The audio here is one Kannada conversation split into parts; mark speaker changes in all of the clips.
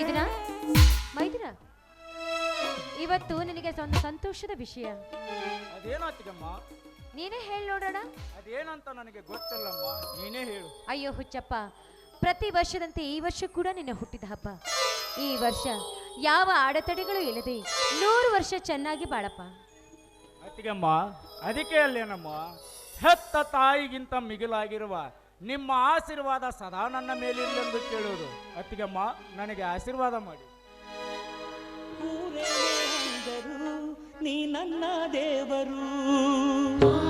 Speaker 1: ಮೈದಿನ? ಮೈದಿನ? ಇವತ್ತು ನಿನಗೆ ಒಂದು ಸಂತೋಷದ ವಿಷಯ.
Speaker 2: ಅದೇನಾತಿಗಮ್ಮ
Speaker 1: ನೀನೇ ಹೇಳಿ ನೋಡೋಣ.
Speaker 2: ಅದೇನಂತ ನನಗೆ ಗೊತ್ತಿಲ್ಲಮ್ಮ. ನೀನೇ ಹೇಳು.
Speaker 1: ಅಯ್ಯೋ ಹುಚ್ಚಪ್ಪ ಪ್ರತಿ ವರ್ಷದಂತೆ ಈ ವರ್ಷ ಕೂಡ ನಿನ್ನ ಹುಟ್ಟಿದ ಹಬ್ಬ. ಈ ವರ್ಷ ಯಾವ ಅಡೆತಡೆಗಳು ಇಲ್ಲದೆ ನೂರು ವರ್ಷ ಚೆನ್ನಾಗಿ ಬಾಳಪ್ಪ.
Speaker 2: ಅದಕ್ಕೆ ಅಲ್ಲೇನಮ್ಮ? ಹೆತ್ತ ತಾಯಿಗಿಂತ ಮಿಗಿಲಾಗಿರುವ ನಿಮ್ಮ ಆಶೀರ್ವಾದ ಸದಾ ನನ್ನ ಮೇಲಿರಲೆಂದು ಕೇಳುವುದು. ಅತ್ತಿಗಮ್ಮ ನನಗೆ ಆಶೀರ್ವಾದ ಮಾಡಿ.
Speaker 3: ನೀ ನನ್ನ ದೇವರು.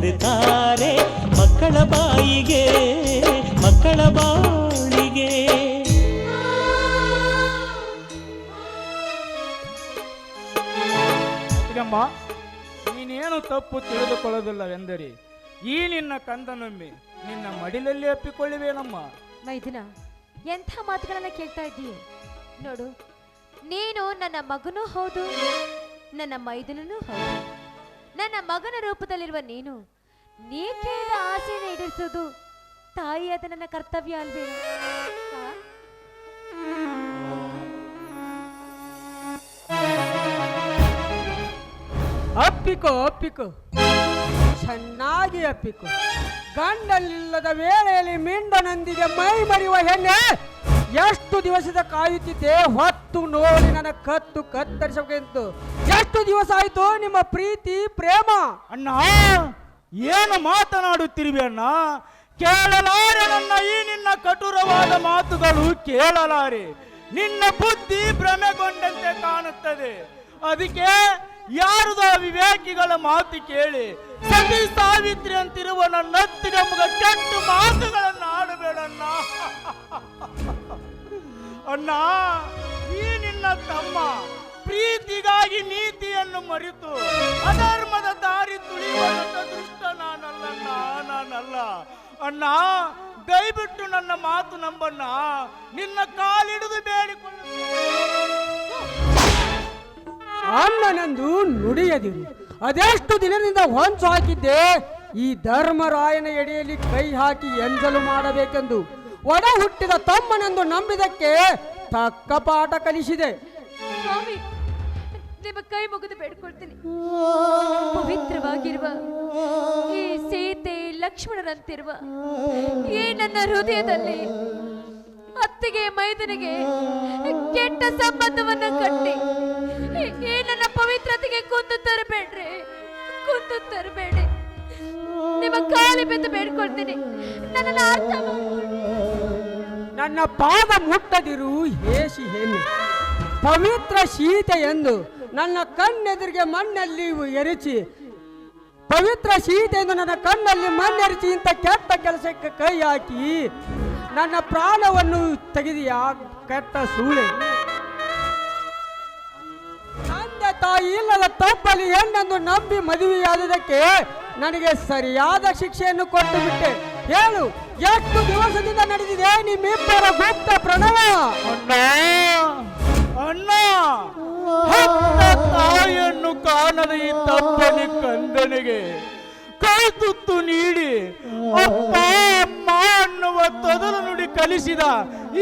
Speaker 3: ಅಕ್ಕರೆ ಸಕ್ಕರೆ ತಾರೆ ಮಕ್ಕಳ ಬಾಯಿಗೆ ಮಕ್ಕಳ ಬಾಳಿಗೆ.
Speaker 2: ನೀನೇನು ತಪ್ಪು ತಿಳಿದುಕೊಳ್ಳೋದಿಲ್ಲವೆಂದರೆ ಈ ನಿನ್ನ ಕಂದನೊಮ್ಮೆ ನಿನ್ನ ಮಡಿಲಲ್ಲಿ ಅಪ್ಪಿಕೊಳ್ಳುವೇನಮ್ಮ.
Speaker 1: ಮೈದಿನ ಎಂಥ ಮಾತುಗಳನ್ನ ಕೇಳ್ತಾ ಇದ್ದೀಯ? ನೋಡು ನೀನು ನನ್ನ ಮಗನೂ ಹೌದು ನನ್ನ ಮೈದನೂ ಹೌದು. ನನ್ನ ಮಗನ ರೂಪದಲ್ಲಿರುವ ನೀನು ನೀ ಕೇಳಿದ ಆಸೆಯನ್ನು ಈಡೇರಿಸೋದು ತಾಯಿಯಾದ ನನ್ನ ಕರ್ತವ್ಯ ಅಲ್ವೇ?
Speaker 4: ಅಪ್ಪಿಕೋ ಅಪ್ಪಿಕೋ. ಚೆನ್ನಾಗಿ ಅಪ್ಪಿಕೋ. ಗಂಡಲಿಲ್ಲದ ವೇಳೆಯಲ್ಲಿ ಮಿಂಡನೊಂದಿಗೆ ಮೈ ಮರಿಯುವ ಹೆಣ್ಣೆ. ಎಷ್ಟು ದಿವಸದ ಕಾಯುತ್ತಿದ್ದೆ ಹೊತ್ತು ನೋಡಿ ನನ್ನ ಕತ್ತು ಕತ್ತರಿಸಬೇಕೆಂತು ಎಷ್ಟು ದಿವಸ ಆಯ್ತು ನಿಮ್ಮ ಪ್ರೀತಿ, ಪ್ರೇಮ?
Speaker 2: ಅಣ್ಣ, ಏನು ಮಾತನಾಡುತ್ತಿರುವೆ ಅಣ್ಣ? ಕೇಳಲಾರೆ ನನ್ನ ಈ ನಿನ್ನ ಕಠೋರವಾದ ಮಾತುಗಳು, ಕೇಳಲಾರೆ. ನಿನ್ನ ಬುದ್ಧಿ ಭ್ರಮೆಗೊಂಡಂತೆ ಕಾಣುತ್ತದೆ. ಅದಕ್ಕೆ ಯಾರದ ವಿವೇಕಿಗಳ ಮಾತು ಕೇಳಿ. ಸತಿ ಸಾವಿತ್ರಿ ಅಂತಿರುವ ನನ್ನ ಕೆಟ್ಟು ಮಾತುಗಳನ್ನು ಆಡಬೇಡಣ್ಣ ಅಣ್ಣ, ಈ ನಿನ್ನ ತಮ್ಮ ಪ್ರೀತಿಗಾಗಿ ನೀತಿಯನ್ನು ಮರೆತು ಅಧರ್ಮದ ದಾರಿ ತುಳಿಯುವಂತ ದುಷ್ಟ ನಾನಲ್ಲಣ್ಣ ನಾನಲ್ಲ. ಅಣ್ಣ, ದಯವಿಟ್ಟು ನನ್ನ ಮಾತು ನಂಬಣ್ಣ. ನಿನ್ನ ಕಾಲಿಡಿದು
Speaker 4: ಬೇಡಿಕೊಂಡು ನುಡಿಯದಿರು. ಅದೆಷ್ಟು ದಿನದಿಂದ ಹೊಂಚು ಹಾಕಿದ್ದೆ? ಈ ಧರ್ಮರಾಯನ ಎಡೆಯಲ್ಲಿ ಕೈ ಹಾಕಿ ಎಂಜಲು ಮಾಡಬೇಕೆಂದು. ಒಡ ಹುಟ್ಟಿದ ತಮ್ಮನೆಂದು ನಂಬಿದಕ್ಕೆ ತಕ್ಕ ಪಾಠ ಕಲಿಸಿದೆ.
Speaker 1: ಸ್ವಾಮಿ, ನಿಮ್ಮ ಕೈ ಮುಗಿದು ಬೇಡ್ಕೊಳ್ತೀನಿ. ಪವಿತ್ರವಾಗಿರುವ ಈ ಸೀತೆ ಲಕ್ಷ್ಮಣರಂತಿರುವ ಈ ನನ್ನ ಹೃದಯದಲ್ಲಿ ಅತ್ತಿಗೆ ಮೈದನಿಗೆ ಕೆಟ್ಟ ಸಂಬಂಧವನ್ನ ಕಟ್ಟಿ ಈ- ನನ್ನ ಪವಿತ್ರತೆಗೆ ಕುಂದು ತರಬೇಡ್ರಿ, ಕುಂದು ತರಬೇಡಿ. ನಿಮ್ಮ ಕಾಲಿ ಬಿದ್ದು ಬೇಡ್ಕೊಳ್ತೀನಿ.
Speaker 4: ನನ್ನ ಪಾದ ಮುಟ್ಟದಿರು ಹೇಸಿ ಹೆಣ್ಣು ಪವಿತ್ರ ಶೀತ ಎಂದು ನನ್ನ ಕಣ್ಣೆದುರಿಗೆ ಮಣ್ಣಲ್ಲಿ ಎರಚಿ. ಪವಿತ್ರ ಸೀತೆ ಎಂದು ನನ್ನ ಕಣ್ಣಲ್ಲಿ ಮಣ್ಣೆರಚಿ ಇಂಥ ಕೆಟ್ಟ ಕೆಲಸಕ್ಕೆ ಕೈ ಹಾಕಿ. ನನ್ನ ಪ್ರಾಣವನ್ನು ತೆಗೆದಿಯಾ ಕೆಟ್ಟ ಸೂಳೆ ತಂದೆ ತಾಯಿ ಇಲ್ಲದ ತಪ್ಪಲಿ ಹೆಣ್ಣನ್ನು ನಂಬಿ ಮದುವೆಯಾದುದಕ್ಕೆ ನನಗೆ ಸರಿಯಾದ ಶಿಕ್ಷೆಯನ್ನು ಕೊಟ್ಟು ಬಿಟ್ಟೆ. ಹೇಳು, ಎಷ್ಟು ದಿವಸದಿಂದ ನಡೆದಿದೆ ನಿಮ್ಮಿಬ್ಬರ ಗುಪ್ತ ಪ್ರಣವ
Speaker 2: ಅಣ್ಣ ತಾಯಿಯನ್ನು ಕಾಣದ ಈ ತಪ್ಪನಿ ಕಂದನಿಗೆ ಕೈ ತುತ್ತು ನೀಡಿ, ಅಪ್ಪ, ಅಮ್ಮ ಅನ್ನುವ ತೊದಲು ನುಡಿ ಕಲಿಸಿದ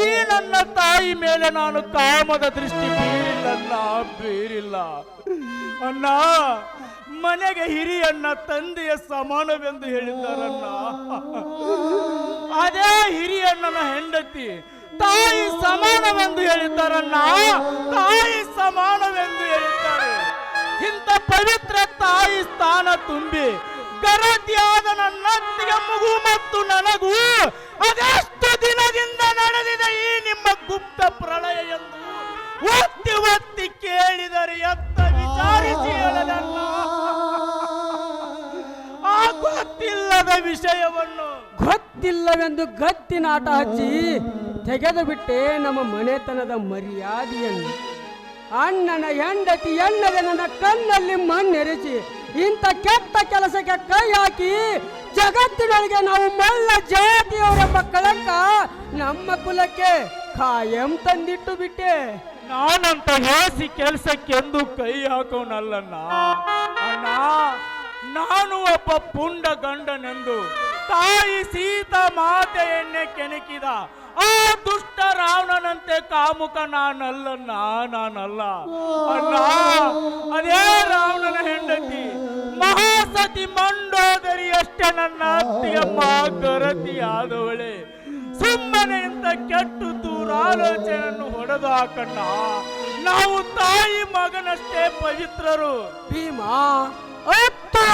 Speaker 2: ಈ ನನ್ನ ತಾಯಿ ಮೇಲೆ ನಾನು ಕಾಮದ ದೃಷ್ಟಿ ಬೀರಿಲ್ಲ ಬೀರಿಲ್ಲ. ಅಣ್ಣ ಮನೆಗೆ ಹಿರಿಯಣ್ಣ ತಂದೆಯ ಸಮಾನವೆಂದು ಹೇಳಿದ್ದಾರಣ್ಣ. ಅದೇ ಹಿರಿಯಣ್ಣನ ಹೆಂಡತಿ, ತಾಯಿ ಸಮಾನವೆಂದು ಹೇಳಿದ್ದಾರಣ್ಣ. ತಾಯಿ ಸಮಾನವೆಂದು ಹೇಳಿದ್ದಾರೆ. ಇಂಥ ಪವಿತ್ರ ತಾಯಿ ಸ್ಥಾನ ತುಂಬಿ, ಗರತಿಯಾದ ನನ್ನತ್ತಿಗೆ ಮಗು ಮತ್ತು ನನಗೂ ಅದೆಷ್ಟು ದಿನದಿಂದ ನಡೆದಿದ ಈ ನಿಮ್ಮ ಗುಪ್ತ ಪ್ರಳಯ ಎಂದು ಒತ್ತಿ ಒತ್ತಿ ಕೇಳಿದರೆ ಎತ್ತ ವಿಚಾರಿಸಿ ಆ ಗೊತ್ತಿಲ್ಲದ ವಿಷಯವನ್ನು.
Speaker 4: ಗೊತ್ತಿಲ್ಲವೆಂದು ಗತ್ತಿನ ಆಟ ಹಚ್ಚಿ ತೆಗೆದು ಬಿಟ್ಟೆ ನಮ್ಮ ಮನೆತನದ ಮರ್ಯಾದೆಯನ್ನು. ಅಣ್ಣನ ಹೆಂಡತಿ ಎಣ್ಣದೆ ನನ್ನ ಕಣ್ಣಲ್ಲಿ ಮಣ್ಣೆರಿಸಿ ಇಂಥ ಕೆಟ್ಟ ಕೆಲಸಕ್ಕೆ ಕೈ ಹಾಕಿ ಜಗತ್ತಿನೊಳಗೆ ನಾವು ಮಲ್ಲ ಜಾತಿಯವರೆಂಬ ಕಳಂಕ ನಮ್ಮ ಕುಲಕ್ಕೆ ಕಾಯಂ ತಂದಿಟ್ಟು ಬಿಟ್ಟೆ.
Speaker 2: ನಾನಂತ ಹೇಸಿ ಕೆಲಸಕ್ಕೆಂದು ಕೈ ಹಾಕೋನಲ್ಲಣ್ಣ. ಅಣ್ಣ ನಾನು ಒಬ್ಬ ಪುಂಡ ಗಂಡನೆಂದು ತಾಯಿ ಸೀತಾ ಮಾತೆಯನ್ನೇ ಕೆಣಕಿದ ಆ ದುಷ್ಟ ರಾವಣನಂತೆ ಕಾಮುಕ ನಾನಲ್ಲ ನಾನಲ್ಲ ಅಲ್ಲ ಅದೇ ರಾವಣನ ಹೆಂಡತಿ. ಮಹಾಸತಿ ಮಂಡೋದರಿ ಅಷ್ಟೇ ನನ್ನ ಅತ್ತಿಯಮ್ಮ ಗರತಿ ಆದವಳೆ ಸುಮ್ಮನೆ ಇಂಥ ಕೆಟ್ಟು ದೂರಾಲೋಚನೆಯನ್ನು ಹೊಡೆದು ಹಾಕಣ್ಣ ನಾವು ತಾಯಿ ಮಗನಷ್ಟೇ ಪವಿತ್ರರು.
Speaker 4: ಭೀಮಾ ಹತ್ತು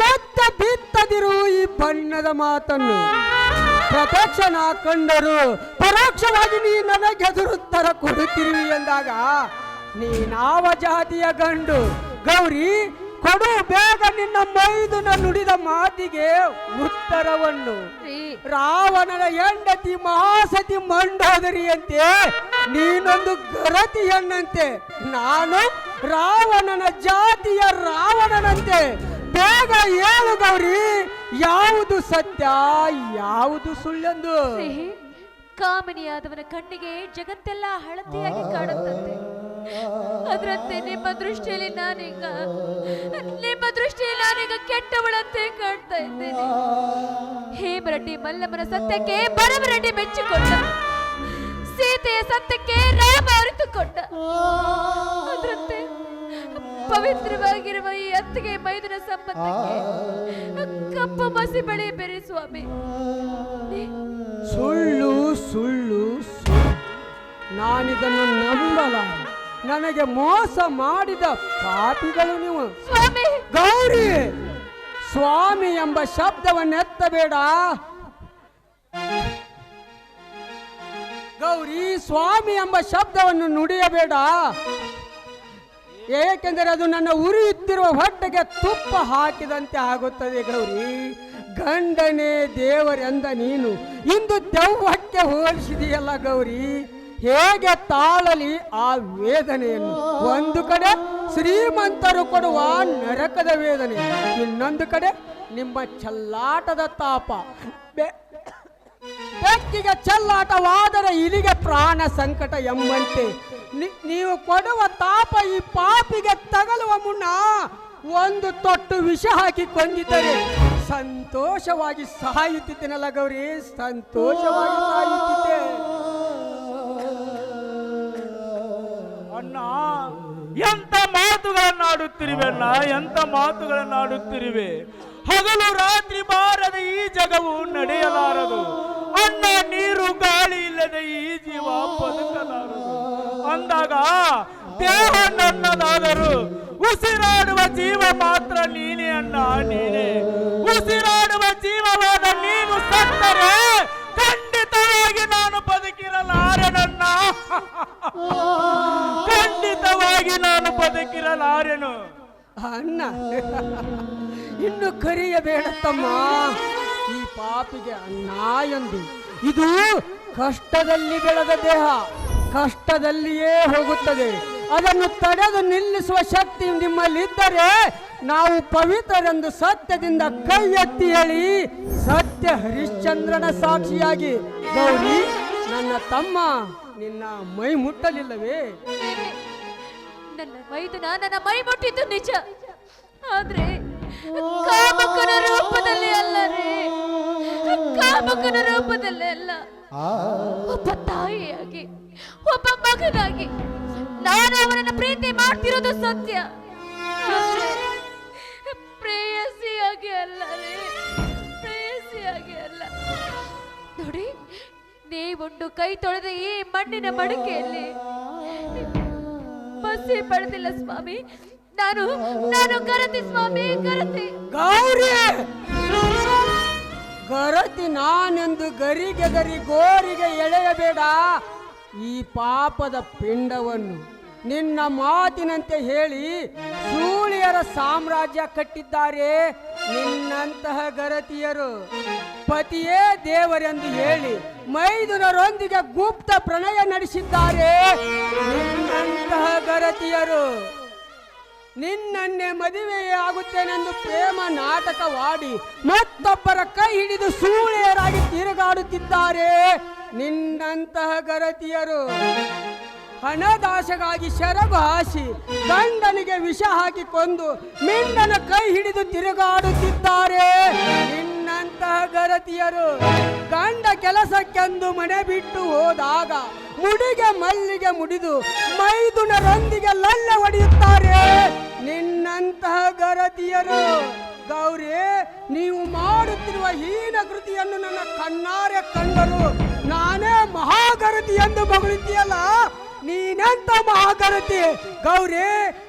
Speaker 4: ಮತ್ತೆ ಬಿತ್ತದಿರು ಈ ಬಣ್ಣದ ಮಾತನ್ನು. ಪ್ರತ್ಯಕ್ಷ ನಾ ಕಂಡರು ಪರೋಕ್ಷವಾಗಿ ನೀ ನನಗೆ ಎದುರುತ್ತರ ಕೊಡುತ್ತಿರುವಿ ಎಂದಾಗ ನೀನಾವ ಜಾತಿಯ ಗಂಡು? ಗೌರಿ ಕೊಡು ಬೇಗ ನಿನ್ನ ಮೈದುನ ನುಡಿದ ಮಾತಿಗೆ ಉತ್ತರವನ್ನು. ರಾವಣನ ಹೆಂಡತಿ ಮಹಾಸತಿ ಮಂಡೋದರಿಯಂತೆ ನೀನೊಂದು ಗರತಿ ಹೆಣ್ಣಂತೆ ನಾನು ರಾವಣನ ಜಾತಿಯ ರಾವಣನಂತೆ ಬೇಗ ಹೇಳು ಗೌರಿ. ಯಾವುದು ಸತ್ಯ, ಯಾವುದು ಸುಳ್ಳೆಂದು?
Speaker 1: ಕಾಮನಿಯಾದವನ ಕಣ್ಣಿಗೆ ಜಗತ್ತೆಲ್ಲ ಹಳತಿಯಾಗಿ ಕಾಣುತ್ತಂತೆ. ಅದರಂತೆ ನಿಮ್ಮ ದೃಷ್ಟಿಯಲ್ಲಿ ನಾನೀಗ, ನಿಮ್ಮ ದೃಷ್ಟಿಯಲ್ಲಿ ನಾನೀಗ ಕೆಟ್ಟವಳಂತೆ ಕಾಣ್ತಾ ಇದ್ದೇನೆ. ಹೇಮರಡ್ಡಿ ಮಲ್ಲಮ್ಮನ ಸತ್ಯಕ್ಕೆ ಬರಮರಡ್ಡಿ ಮೆಚ್ಚಿಕೊಂಡ. ಸೀತೆಯ ಸತ್ಯಕ್ಕೆ ರಾಮ ಅರಿತುಕೊಂಡ. ಪವಿತ್ರವಾಗಿರುವ ಈ ಅತ್ತಿಗೆ ಮೈದನ ಸಂಬಂಧಕ್ಕೆ ಕಪ್ಪು ಮಸಿ ಬೆಳೆ ಬೇರೆ ಸ್ವಾಮಿ.
Speaker 4: ಸುಳ್ಳು ಸುಳ್ಳು ಸುಳ್ಳು. ನಾನಿದನ್ನು ನಂಬಲ ನನಗೆ ಮೋಸ ಮಾಡಿದ ಪಾಪಿಗಳು ನೀವು.
Speaker 1: ಸ್ವಾಮಿ.
Speaker 4: ಗೌರಿ ಸ್ವಾಮಿ ಎಂಬ ಶಬ್ದವನ್ನೆತ್ತಬೇಡ. ಗೌರಿ ಸ್ವಾಮಿ ಎಂಬ ಶಬ್ದವನ್ನು ನುಡಿಯಬೇಡ. ಏಕೆಂದರೆ ಅದು ನನ್ನ ಉರಿಯುತ್ತಿರುವ ಹೊಟ್ಟೆಗೆ ತುಪ್ಪ ಹಾಕಿದಂತೆ ಆಗುತ್ತದೆ ಗೌರಿ. ಗಂಡನೇ ದೇವರೆಂದ ನೀನು, ಇಂದು ದೆವ್ವಕ್ಕೆ ಹೋಲಿಸಿದೆಯಲ್ಲ ಗೌರಿ. ಹೇಗೆ ತಾಳಲಿ ಆ ವೇದನೆಯನ್ನು. ಒಂದು ಕಡೆ ಶ್ರೀಮಂತರು ಕೊಡುವ ನರಕದ ವೇದನೆ, ಇನ್ನೊಂದು ಕಡೆ ನಿಮ್ಮ ಚಲ್ಲಾಟದ ತಾಪ. ಬೆಕ್ಕಿಗೆ ಚಲ್ಲಾಟವಾದರೆ ಇಲಿಗೆ ಪ್ರಾಣ ಸಂಕಟ ಎಂಬಂತೆ ನೀವು ಕೊಡುವ ತಾಪ ಈ ಪಾಪಿಗೆ ತಗಲುವ ಮುನ್ನ ಒಂದು ತೊಟ್ಟು ವಿಷ ಹಾಕಿ ಕೊಂದಿದ್ದರೆ ಸಂತೋಷವಾಗಿ ಸಾಯುತ್ತಿದ್ದೇನಲ್ಲ ಗೌರಿ? ಸಂತೋಷವಾಗಿ ಸಾಯುತ್ತಿದ್ದೆ.
Speaker 2: ಅಣ್ಣ, ಎಂತ ಮಾತುಗಳನ್ನಾಡುತ್ತಿರುವೆ ಅಣ್ಣ ಎಂತ ಮಾತುಗಳನ್ನಾಡುತ್ತಿರುವೆ ಹಗಲು ರಾತ್ರಿ ಬಾರದ ಈ ಜಗವು ನಡೆಯಲಾರದು. ಅನ್ನ ನೀರು ಗಾಳಿ ಇಲ್ಲದೆ ಈ ಜೀವ ಬದುಕಲಾರದು. ಅಂದಾಗ ದೇಹ ನನ್ನದಾದರೂ ಉಸಿರಾಡುವ ಜೀವ ಮಾತ್ರ ನೀನೇ ಅಣ್ಣ ನೀನೇ. ಉಸಿರಾಡುವ ಜೀವವಾದ ನೀನು ಸತ್ತರೆ ಖಂಡಿತವಾಗಿ ನಾನು ಬದುಕಿರಲಾರೆನಣ್ಣ ಖಂಡಿತವಾಗಿ ನಾನು ಬದುಕಿರಲಾರೆನು.
Speaker 4: ಅಣ್ಣ. ಇನ್ನು ಕರಿಯಬೇಡ ತಮ್ಮ ಈ ಪಾಪಿಗೆ ಅಣ್ಣ ಎಂದು. ಇದು ಕಷ್ಟದಲ್ಲಿ ಬೆಳೆದ ದೇಹ. ಕಷ್ಟದಲ್ಲಿಯೇ ಹೋಗುತ್ತದೆ. ಅದನ್ನು ತಡೆದು ನಿಲ್ಲಿಸುವ ಶಕ್ತಿ ನಿಮ್ಮಲ್ಲಿದ್ದರೆ ನಾವು ಪವಿತ್ರರೆಂದು ಸತ್ಯದಿಂದ ಕೈ ಎತ್ತಿ ಹೇಳಿ ಸತ್ಯ ಹರಿಶ್ಚಂದ್ರನ ಸಾಕ್ಷಿಯಾಗಿ ಗೌರಿ, ನನ್ನ ತಮ್ಮ, ನಿನ್ನ ಮೈ ಮುಟ್ಟಲಿಲ್ಲವೇ?
Speaker 1: ನನ್ನ ಮೈದುನ ನನ್ನ ಮೈ ಮುಟ್ಟಿದ್ದು ನಿಜ. ಆದ್ರೆ ಕಾಮಕನ ರೂಪದಲ್ಲಿ ಅಲ್ಲ ರೀ. ಕಾಮಕನ ರೂಪದಲ್ಲಿ ಅಲ್ಲ. ಒಬ್ಬ ತಾಯಿಯಾಗಿ ಒಬ್ಬ ಮಗನಾಗಿ ನಾನು ಅವನನ್ನ ಪ್ರೀತಿ ಮಾಡ್ತಿರೋದು ಸತ್ಯ. ಪ್ರೇಯಸಿಯಾಗಿ ಅಲ್ಲ ರೀ. ಪ್ರೇಯಸಿಯಾಗಿ ಅಲ್ಲ. ನೋಡಿ ನೀವೊಂದು ಕೈ ತೊಳೆದ ಈ ಮಣ್ಣಿನ ಮಡಿಕೆಯಲ್ಲಿ ಬಸ್ಸೇ ಪಡೆದಿಲ್ಲ ಸ್ವಾಮಿ. ನಾನು ನಾನು ಕರತಿ ಸ್ವಾಮಿ, ಕರತಿ.
Speaker 4: ಗೌರಿ! ಗರತಿ ನಾನೆಂದು ಗರಿಗೆ ಗರಿ ಗೋರಿಗೆ ಎಳೆಯಬೇಡ. ಈ ಪಾಪದ ಪಿಂಡವನ್ನು ನಿನ್ನ ಮಾತಿನಂತೆ ಹೇಳಿ ಸೂಳಿಯರ ಸಾಮ್ರಾಜ್ಯ ಕಟ್ಟಿದ್ದಾರೆ. ನಿನ್ನಂತಹ ಗರತಿಯರು, ಪತಿಯೇ ದೇವರೆಂದು ಹೇಳಿ ಮೈದುನರೊಂದಿಗೆ ಗುಪ್ತ ಪ್ರಣಯ ನಡೆಸಿದ್ದಾರೆ. ಗರತಿಯರು, ನಿನ್ನನ್ನೇ ಮದುವೆಯಾಗುತ್ತೇನೆಂದು ಪ್ರೇಮ ನಾಟಕವಾಡಿ ಮತ್ತೊಬ್ಬರ ಕೈ ಹಿಡಿದು ಸೂಳೆಯರಾಗಿ ತಿರುಗಾಡುತ್ತಿದ್ದಾರೆ ನಿನ್ನಂತಹ ಗರತಿಯರು. ಹಣದಾಶಗಾಗಿ ಶರಬು ಹಾಸಿ ಗಂಡನಿಗೆ ವಿಷ ಹಾಕಿ ಕೊಂದು ಮಿಂಡನ ಕೈ ಹಿಡಿದು ತಿರುಗಾಡುತ್ತಿದ್ದಾರೆ. ನಿನ್ನಂತಹ ಗರತಿಯರು ಗಂಡ ಕೆಲಸಕ್ಕೆಂದು ಮನೆ ಬಿಟ್ಟು ಹೋದಾಗ ಮುಡಿಗೆ ಮಲ್ಲಿಗೆ ಮುಡಿದು ಮೈದುನರೊಂದಿಗೆ ಲಲ್ಲೆ ಹೊಡೆಯುತ್ತಾರೆ. ನಿನ್ನಂತಹ ಗರತಿಯರು, ಗೌರಿ, ನೀವು ಮಾಡುತ್ತಿರುವ ಹೀನ ಕೃತಿಯನ್ನು ನನ್ನ ಕಣ್ಣಾರೆ ಕಂಡರು ನಾನೇ ಮಹಾಗರತಿ ಎಂದು ಮಗಳುತ್ತೀಯಲ್ಲ ನೀನೆಂತ ಮಹಾಗರತಿ ಗೌರಿ,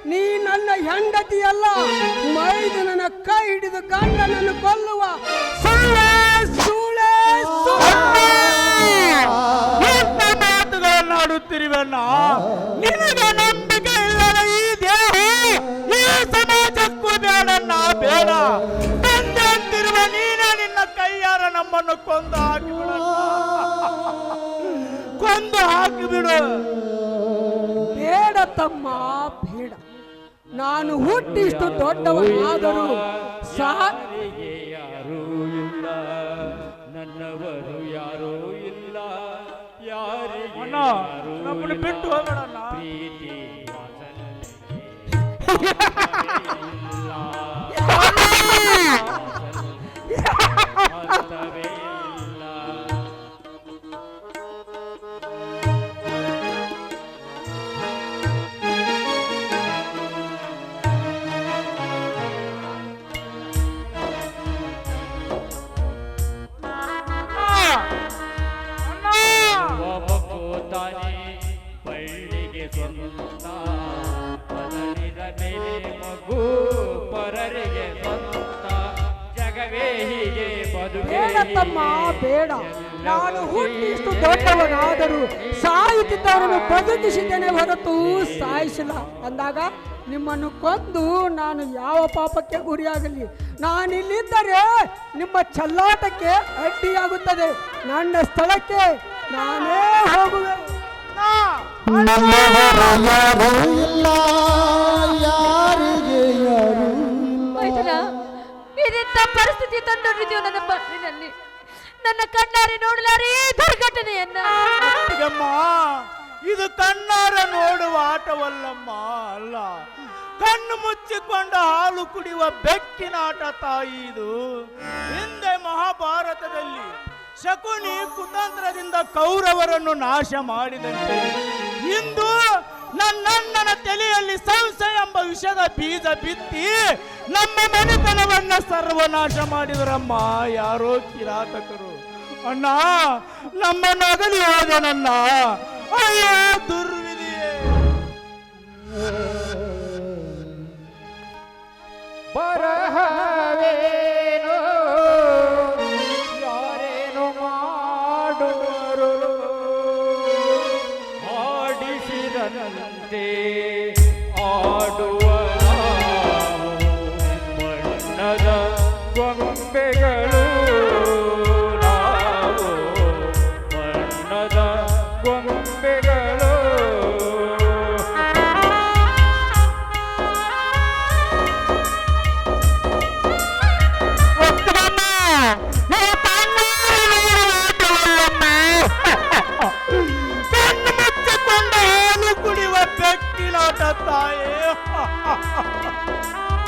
Speaker 4: ನೀ ನನ್ನ ಹೆಂಡತಿಯಲ್ಲ. ನನ್ನ ಕೈ ಹಿಡಿದು ಗಂಡನನ್ನು ಕೊಲ್ಲುವ. ಸುಳ್ಳೆ ಸುಳ್ಳೆ
Speaker 2: ಎಂತ ಮಾತುಗಳನ್ನಾಡುತ್ತಿರುವಣ್ಣ ನಿನಗೆ ನಂಬಿಕೆ ಇಲ್ಲದ ಈ ದೇಹ, ಈ ಸಮಾಜಕ್ಕೂ ಬೇಡಣ್ಣ ಬೇಡ. ತಂದೆ ಅಂತಿರುವ ನೀನೇ ನಿನ್ನ ಕೈಯಾರ ನಮ್ಮನ್ನು ಕೊಂದು ಹಾಕಿಬಿಡಣ್ಣ ಕೊಂದು ಹಾಕಿಬಿಡು.
Speaker 4: ಬೇಡ ತಮ್ಮ ಬೇಡ. ನಾನು ಹುಟ್ಟಿಷ್ಟು ದೊಡ್ಡವನಾದರೂ ಸಾ
Speaker 3: ಯಾರೂ ಇಲ್ಲ ನನ್ನವರು ಯಾರೂ ಇಲ್ಲ. ಯಾರು
Speaker 2: ಅಣ್ಣ ನಮ್ಮನ್ನು
Speaker 3: ಇಲ್ಲ.
Speaker 2: ಬಿಟ್ಟು ಹೋಗೋಣ
Speaker 3: ಪ್ರೀತಿ ಅರ್ಥವೇ
Speaker 4: ನಿಮ್ಮನ್ನು ಕೊಂದು ನಾನು ಯಾವ ಪಾಪಕ್ಕೆ ಗುರಿಯಾಗಲಿ. ನಾನಿಲ್ಲಿದ್ದರೆ ನಿಮ್ಮ ಚಲ್ಲಾಟಕ್ಕೆ ಅಡ್ಡಿಯಾಗುತ್ತದೆ. ನನ್ನ ಸ್ಥಳಕ್ಕೆ ನಾನೇ ಹೋಗುವೆ.
Speaker 1: ಇದೆಂತ ಪರಿಸ್ಥಿತಿ ತಂದೊಡ್ಡಿದೆಯೋ ನನ್ನ ಮಣ್ಣಿನಲ್ಲಿ ನನ್ನ ಕಣ್ಣಾರೆ ನೋಡಲಾರೆ ಈ ದುರ್ಘಟನೆಯನ್ನ
Speaker 2: ಇದು ಕಣ್ಣಾರ ನೋಡುವ ಆಟವಲ್ಲಮ್ಮ ಅಲ್ಲ. ಕಣ್ಣು ಮುಚ್ಚಿಕೊಂಡ ಹಾಲು ಕುಡಿಯುವ ಬೆಕ್ಕಿನಾಟ ತಾಯಿ ಇದು. ಹಿಂದೆ ಮಹಾಭಾರತದಲ್ಲಿ ಶಕುನಿ ಕುತಂತ್ರದಿಂದ ಕೌರವರನ್ನು ನಾಶ ಮಾಡಿದಂತೆ. ಇಂದು ನನ್ನಣ್ಣನ ತಲೆಯಲ್ಲಿ ಸಂಶಯ ಎಂಬ ವಿಷದ ಬೀಜ ಬಿತ್ತಿ ನಮ್ಮ ಮನೆತನವನ್ನ ಸರ್ವನಾಶ ಮಾಡಿದರಮ್ಮ ಯಾರೋ ಕಿರಾತಕರು. ಅಣ್ಣ, ನಮ್ಮ ನಗಲಿ ಹೋದನನ್ನ ಅಯ್ಯೋ ದುರ್ವಿಧಿಯೇ
Speaker 5: ಬರಹವೇನು
Speaker 2: ಬೆಕ್ಕಿನಾಟ ತಾಯೇ
Speaker 5: ಕಂಡ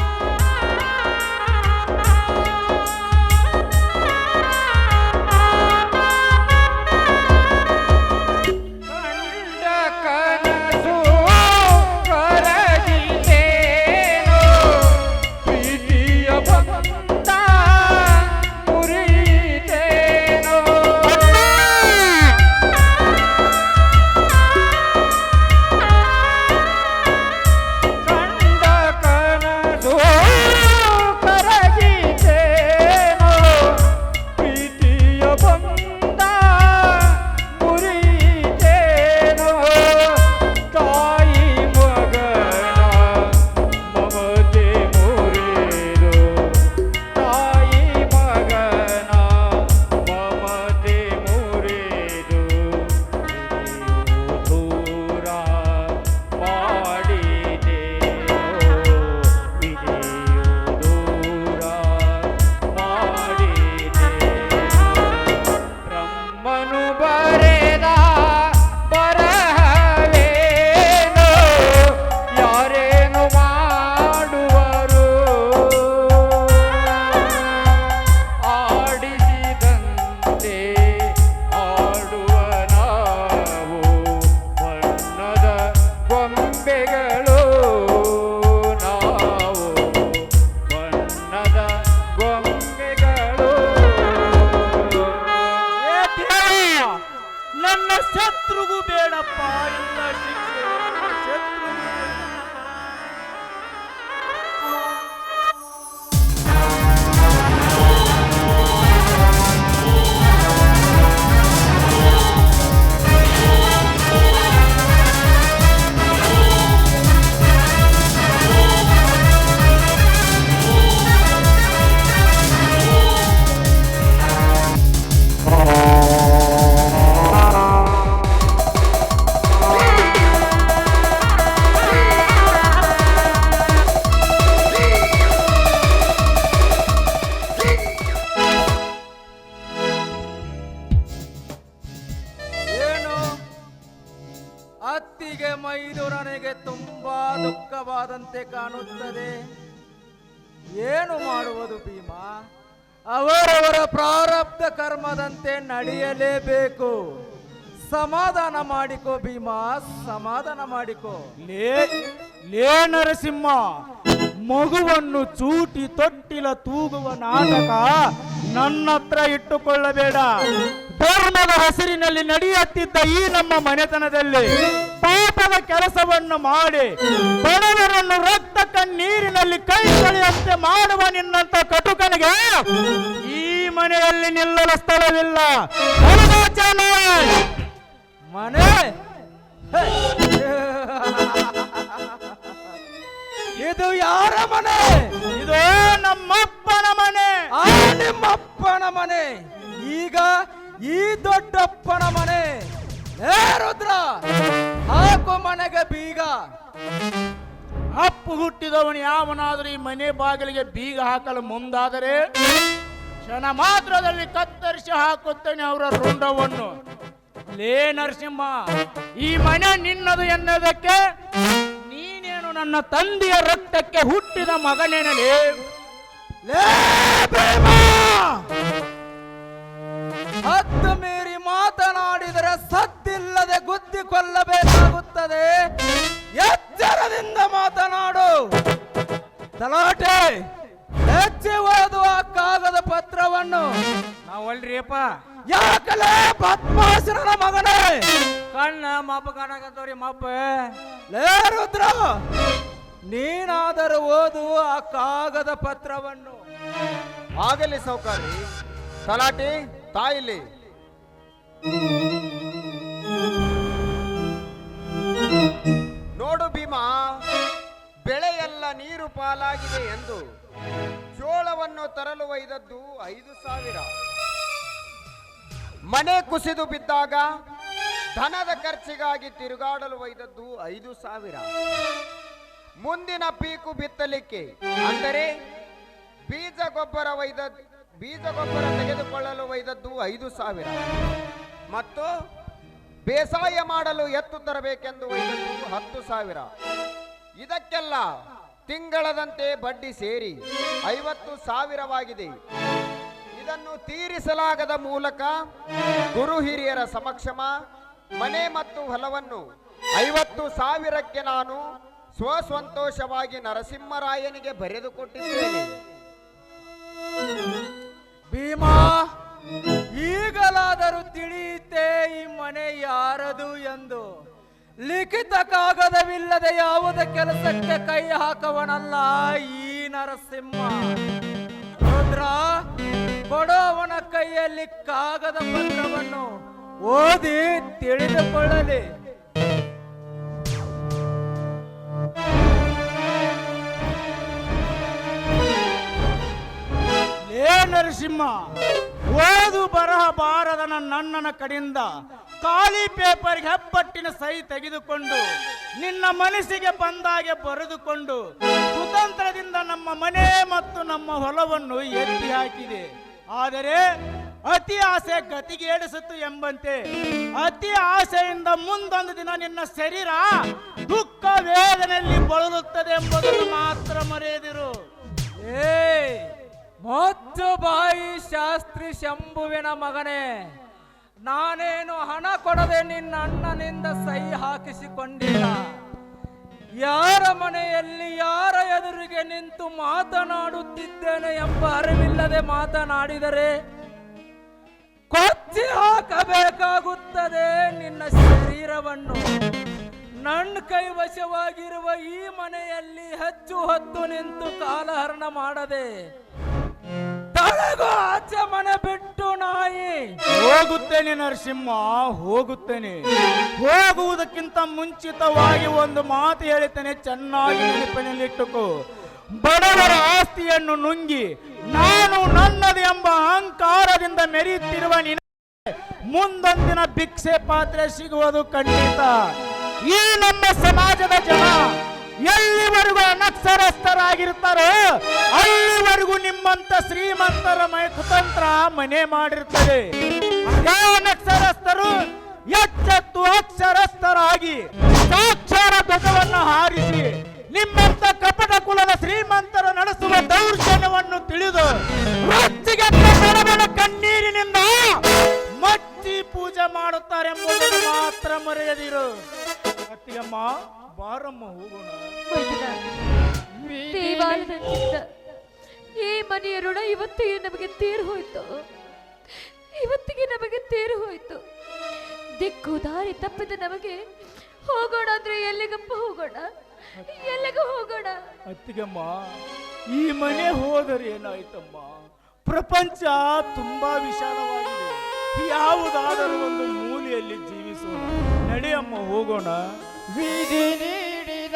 Speaker 6: ಅತ್ತಿಗೆ ಮೈದು ನನಗೆ ತುಂಬಾ ದುಃಖವಾದಂತೆ ಕಾಣುತ್ತದೆ. ಏನು ಮಾಡುವುದು ಭೀಮಾ? ಅವರವರ ಪ್ರಾರಬ್ಧ ಕರ್ಮದಂತೆ ನಡೆಯಲೇಬೇಕು. ಸಮಾಧಾನ ಮಾಡಿಕೋ ಭೀಮಾ, ಸಮಾಧಾನ ಮಾಡಿಕೋ.
Speaker 2: ಲೇ ಲೇ ನರಸಿಂಹ, ಮಗುವನ್ನು ಚೂಟಿ ತೊಟ್ಟಿಲ ತೂಗುವ ನಾಟಕ ನನ್ನತ್ರ ಇಟ್ಟುಕೊಳ್ಳಬೇಡ. ಧರ್ಮದ ಹೆಸರಿನಲ್ಲಿ ನಡೆಯುತ್ತಿದ್ದ ಈ ನಮ್ಮ ಮನೆತನದಲ್ಲಿ ಪಾಪದ ಕೆಲಸವನ್ನು ಮಾಡಿ ಬಡವರನ್ನು ರಕ್ತ ಕಣ್ಣೀರಿನಲ್ಲಿ ಕೈ ತೊಳೆಯುವಂತೆ ಮಾಡುವ ನಿನ್ನಂತ ಕಟುಕನಿಗೆ ಈ ಮನೆಯಲ್ಲಿ ನಿಲ್ಲಲು ಸ್ಥಳವಿಲ್ಲ!
Speaker 6: ಮನೆ. ಇದು ಯಾರ ಮನೆ?
Speaker 2: ಇದು ನಮ್ಮಪ್ಪನ ಮನೆ.
Speaker 6: ಆ ನಿಮ್ಮಪ್ಪನ ಮನೆ. ಈಗ ಈ ದೊಡ್ಡಪ್ಪನ ಮನೆ, ಏ ರುದ್ರ, ಹಾಕು ಮನೆಗೆ ಬೀಗ.
Speaker 2: ಅಪ್ಪು ಹುಟ್ಟಿದವನು ಯಾವನಾದರೂ ಈ ಮನೆ ಬಾಗಿಲಿಗೆ ಬೀಗ ಹಾಕಲು ಮುಂದಾದರೆ ಕ್ಷಣ ಮಾತ್ರದಲ್ಲಿ ಕತ್ತರಿಸಿ ಹಾಕುತ್ತೇನೆ ಅವರ ರುಂಡವನ್ನು. ಲೇ ನರಸಿಂಹ, ಈ ಮನೆ ನಿನ್ನದು ಎನ್ನದಕ್ಕೆ ನೀನೇನು ನನ್ನ ತಂದೆಯ ರಕ್ತಕ್ಕೆ ಹುಟ್ಟಿದ ಮಗನೇನಲೇ?
Speaker 6: ಲೇ! ಹತ್ತು ಮೀರಿ ಮಾತನಾಡಿದರೆ ಸದ್ದಿಲ್ಲದೆ ಗುದ್ದಿ ಕೊಲ್ಲಬೇಕಾಗುತ್ತದೆ ಎಚ್ಚರದಿಂದ ಮಾತನಾಡು. ತಲಾಟೆ. ಹೆಚ್ಚಿ ಓದು ಆ ಕಾಗದ ಪತ್ರವನ್ನು.
Speaker 4: ನಾವು ಅಲ್ರಿಯಪ್ಪ
Speaker 6: ಯಾಕಲೇ ಪದ್ಮಾಸನ ಮಗನೇ.
Speaker 4: ಕಣ್ಣ ಮಪ್ಪ ಕಾಣಕತ್ತವ್ರಿ ಮಪ್ಪ
Speaker 6: ಲೇ ರುದ್ರ ನೀನಾದರೂ ಓದು ಆ ಕಾಗದ ಪತ್ರವನ್ನು.
Speaker 7: ಆಗಲಿ ಸೌಕಾರಿ ತಲಾಟಿ. ತಾಯಿಲಿ. ನೋಡು ಭೀಮಾ, ಬೆಳೆಯೆಲ್ಲ ನೀರು ಪಾಲಾಗಿದೆ ಎಂದು ಜೋಳವನ್ನು ತರಲು ಒಯ್ದದ್ದು ಐದು ಸಾವಿರ. ಮನೆ ಕುಸಿದು ಬಿದ್ದಾಗ ಧನದ ಖರ್ಚಿಗಾಗಿ ತಿರುಗಾಡಲು ಒಯ್ದದ್ದು ಐದು ಸಾವಿರ. ಮುಂದಿನ ಪೀಕು ಬಿತ್ತಲಿಕ್ಕೆ ಅಂದರೆ ಬೀಜ ಗೊಬ್ಬರ ಒಯ್ದ ಬೀಜ ಗೊಬ್ಬರ ತೆಗೆದುಕೊಳ್ಳಲು ಒಯ್ದದ್ದು ಐದು ಸಾವಿರ. ಮತ್ತು ಬೇಸಾಯ ಮಾಡಲು ಎತ್ತು ತರಬೇಕೆಂದು ಒಯ್ದದ್ದು ಹತ್ತು ಸಾವಿರ. ಇದಕ್ಕೆಲ್ಲ ತಿಂಗಳದಂತೆ ಬಡ್ಡಿ ಸೇರಿ ಐವತ್ತು ಸಾವಿರವಾಗಿದೆ. ಇದನ್ನು ತೀರಿಸಲಾಗದ ಮೂಲಕ ಗುರು ಹಿರಿಯರ ಸಮಕ್ಷಮ ಮನೆ ಮತ್ತು ಹೊಲವನ್ನು ಐವತ್ತು ಸಾವಿರಕ್ಕೆ ನಾನು ಸ್ವಸಂತೋಷವಾಗಿ ನರಸಿಂಹರಾಯನಿಗೆ ಬರೆದುಕೊಟ್ಟಿದ್ದೇನೆ
Speaker 6: ಭೀಮಾ, ಈಗಲಾದರೂ ತಿಳಿಯುತ್ತೆ ಈ ಮನೆ ಯಾರದು ಎಂದು. ಲಿಖಿತ ಕಾಗದವಿಲ್ಲದೆ ಯಾವುದೇ ಕೆಲಸಕ್ಕೆ ಕೈ ಹಾಕವನಲ್ಲ ಈ ನರಸಿಂಹ. ರುದ್ರ ಕೊಡೋವನ ಕೈಯಲ್ಲಿ ಕಾಗದ ಪತ್ರವನ್ನು ಓದಿ ತಿಳಿದುಕೊಳ್ಳಲಿ.
Speaker 2: ನರಸಿಂಹ, ಓದು ಬರಹ ಬಾರದ ನನ್ನನ ಕಡೆಯಿಂದ ಖಾಲಿ ಪೇಪರ್ಗೆ ಹೆಬ್ಬಟ್ಟಿನ ಸಹಿ ತೆಗೆದುಕೊಂಡು ನಿನ್ನ ಮನಸ್ಸಿಗೆ ಬಂದಾಗೆ ಬರೆದುಕೊಂಡು ಸ್ವತಂತ್ರದಿಂದ ನಮ್ಮ ಮನೆ ಮತ್ತು ನಮ್ಮ ಹೊಲವನ್ನು ಎತ್ತಿ ಹಾಕಿದೆ. ಆದರೆ ಅತಿ ಆಸೆ ಗತಿಗೇಡಿಸಿತು ಎಂಬಂತೆ ಅತಿ ಆಸೆಯಿಂದ ಮುಂದೊಂದು ದಿನ ನಿನ್ನ ಶರೀರ ದುಃಖ ವೇದನೆಯಲ್ಲಿ ಬಳಲುತ್ತದೆ ಎಂಬುದನ್ನು ಮಾತ್ರ ಮರೆಯದಿರು.
Speaker 6: ಏ ಮೊಚ್ಚು ಬಾಯಿ ಶಾಸ್ತ್ರಿ ಶಂಭುವಿನ ಮಗನೇ, ನಾನೇನು ಹಣ ಕೊಡದೆ ನಿನ್ನ ಅಣ್ಣನಿಂದ ಸೈ ಹಾಕಿಸಿಕೊಂಡಿಲ್ಲ. ಯಾರ ಮನೆಯಲ್ಲಿ ಯಾರ ಎದುರಿಗೆ ನಿಂತು ಮಾತನಾಡುತ್ತಿದ್ದೇನೆ ಎಂಬ ಅರಿವಿಲ್ಲದೆ ಮಾತನಾಡಿದರೆ ಕೊಚ್ಚಿ ಹಾಕಬೇಕಾಗುತ್ತದೆ ನಿನ್ನ ಶರೀರವನ್ನು. ನನ್ನ ಕೈ ವಶವಾಗಿರುವ ಈ ಮನೆಯಲ್ಲಿ ಹೆಚ್ಚು ಹೊತ್ತು ನಿಂತು ಕಾಲಹರಣ ಮಾಡದೆ ತಳಗು ಆಚೆ ಮನೆ ಬಿಟ್ಟು ನಾಯಿ.
Speaker 2: ಹೋಗುತ್ತೇನೆ ನರಸಿಂಹ, ಹೋಗುತ್ತೇನೆ. ಹೋಗುವುದಕ್ಕಿಂತ ಮುಂಚಿತವಾಗಿ ಒಂದು ಮಾತು ಹೇಳುತ್ತೇನೆ ಚೆನ್ನಾಗಿ ನೆನಪಿನಲ್ಲಿಟ್ಟುಕೋ. ಬಡವರ ಆಸ್ತಿಯನ್ನು ನುಂಗಿ, ನಾನು ನನ್ನದು ಎಂಬ ಅಹಂಕಾರದಿಂದ ಮೆರೆಯುತ್ತಿರುವ ನಿನ ಮುಂದೊಂದಿನ ಭಿಕ್ಷೆ ಪಾತ್ರೆ ಸಿಗುವುದು ಖಂಡಿತ. ಈ ನಮ್ಮ ಸಮಾಜದ ಜನ ಅನಕ್ಷರಸ್ಥರಾಗಿರ್ತಾರೋ ಅಲ್ಲಿವರೆಗೂ ನಿಮ್ಮಂತ ಶ್ರೀಮಂತರ ಕುತಂತ್ರ ಮನೆ ಮಾಡಿರ್ತದೆ ಅನಕ್ಷರಸ್ಥರು ಎಚ್ಚೆತ್ತು ಅಕ್ಷರಸ್ಥರಾಗಿ ಸಾಕ್ಷರ ಧ್ವಜವನ್ನು ಹಾರಿಸಿ ನಿಮ್ಮಂತ ಕಪಟ ಕುಲದ ಶ್ರೀಮಂತರ ನಡೆಸುವ ದೌರ್ಜನ್ಯವನ್ನು ತಿಳಿದು ಕಣ್ಣೀರಿನಿಂದ ಮಚ್ಚಿ ಪೂಜೆ ಮಾಡುತ್ತಾರೆ ಮಾತ್ರ ಮರೆಯದಿರು. ಅತ್ತಿಯಮ್ಮ, ಬಾರಮ್ಮ, ಹೋಗೋಣ.
Speaker 1: ದೇವಾಲಯದಿಂದ ಈ ಮನೆಯ ಋಣ ಇವತ್ತಿಗೆ ನಮಗೆ ತೀರು ಹೋಯ್ತು. ಇವತ್ತಿಗೆ ನಮಗೆ ತೀರು ಹೋಯ್ತು. ದಿಕ್ಕು ದಾರಿ ತಪ್ಪಿದ ನಮಗೆ ಹೋಗೋಣ ಅಂದ್ರೆ ಎಲ್ಲಿಗಪ್ಪ ಹೋಗೋಣ? ಎಲ್ಲಿಗೆ ಹೋಗೋಣ?
Speaker 2: ಅತ್ತಿಗಮ್ಮ ಈ ಮನೆ ಹೋದರೆ ಏನಾಯ್ತಮ್ಮ? ಪ್ರಪಂಚ ತುಂಬಾ ವಿಶಾಲವಾಗಿದೆ. ಯಾವುದಾದರೂ ಒಂದು ಮೂಲೆಯಲ್ಲಿ ಜೀವಿಸೋಣ. ನಡೆಯಮ್ಮ ಹೋಗೋಣ.
Speaker 5: ವಿಧಿ ನೀಡಿದ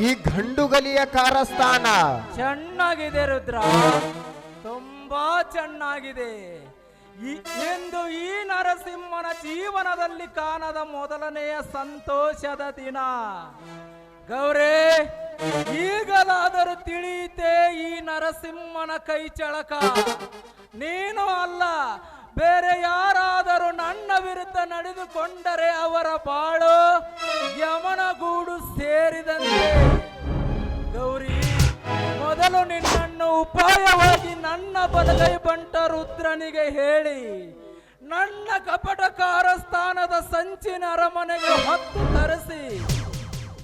Speaker 7: ಈ ಗಂಡುಗಲಿಯ ಕಾರಸ್ಥಾನ.
Speaker 6: ಚೆನ್ನಾಗಿದೆ ರುದ್ರ. ತುಂಬಾ ಚೆನ್ನಾಗಿದೆ. ಎಂದು ಈ ನರಸಿಂಹನ ಜೀವನದಲ್ಲಿ ಕಾಣದ ಮೊದಲನೆಯ ಸಂತೋಷದ ದಿನ. ಗೌರೇ, ಈಗಲಾದರೂ ತಿಳಿಯುತ್ತೆ ಈ ನರಸಿಂಹನ ಕೈ ಚಳಕ. ನೀನು ಅಲ್ಲ ಬೇರೆ ಯಾರಾದರೂ ನನ್ನ ವಿರುದ್ಧ ನಡೆದುಕೊಂಡರೆ ಅವರ ಬಾಳು ಯಮನಗೂಡು ಸೇರಿದಂತೆ. ಗೌರಿ, ಮೊದಲು ನಿನ್ನನ್ನು ಉಪಾಯವಾಗಿ ನನ್ನ ಬದಲೈ ಬಂಟ ರುದ್ರನಿಗೆ ಹೇಳಿ. ನನ್ನ ಕಪಟ ಕಾರಸ್ಥಾನದ ಸಂಚಿನ ಅರಮನೆಗೆ ಹತ್ತು ತರಿಸಿ.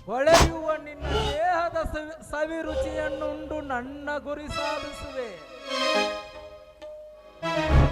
Speaker 6: ಹೊಳೆಯುವ ನಿನ್ನ ದೇಹದ ಸವಿ ಸವಿ ರುಚಿಯನ್ನುಂಡು ನನ್ನ ಗುರಿ ಸಾಧಿಸುವೆ.